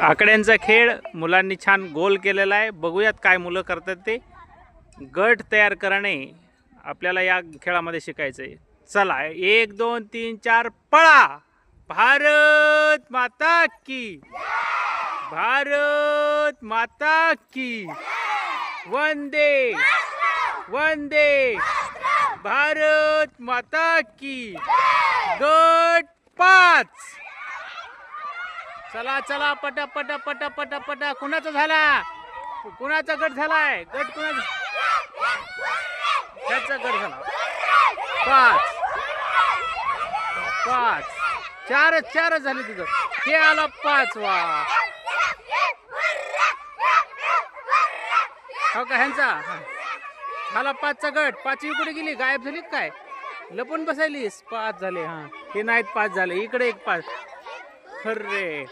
आकड्यांचा खेळ मुलांनी छान गोल केलेला आहे. बघूयात काय मुलं करतात ते. गट तयार करणे आपल्याला या खेळामध्ये शिकायचं आहे चला एक दोन तीन चार पळा! भारत माता की! भारत माता की! वंदे! वंदे! भारत माता की! गट पाच! चला चला पटा पटा पटा पटा पटा. कुणाचा झाला? कुणाचा गट झालाय? गट कुणाचा? त्याचा गट झाला. पाच. पाच. चार चारच झाले तिथं. हे आला पाच वा हो का ह्यांचा? झाला पाचचा गट. पाचवी कुठे गेली? गायब झाली काय? लपून बसायलीस? पाच झाले हा. हे नाहीत पाच झाले. इकडे एक पाच. अरे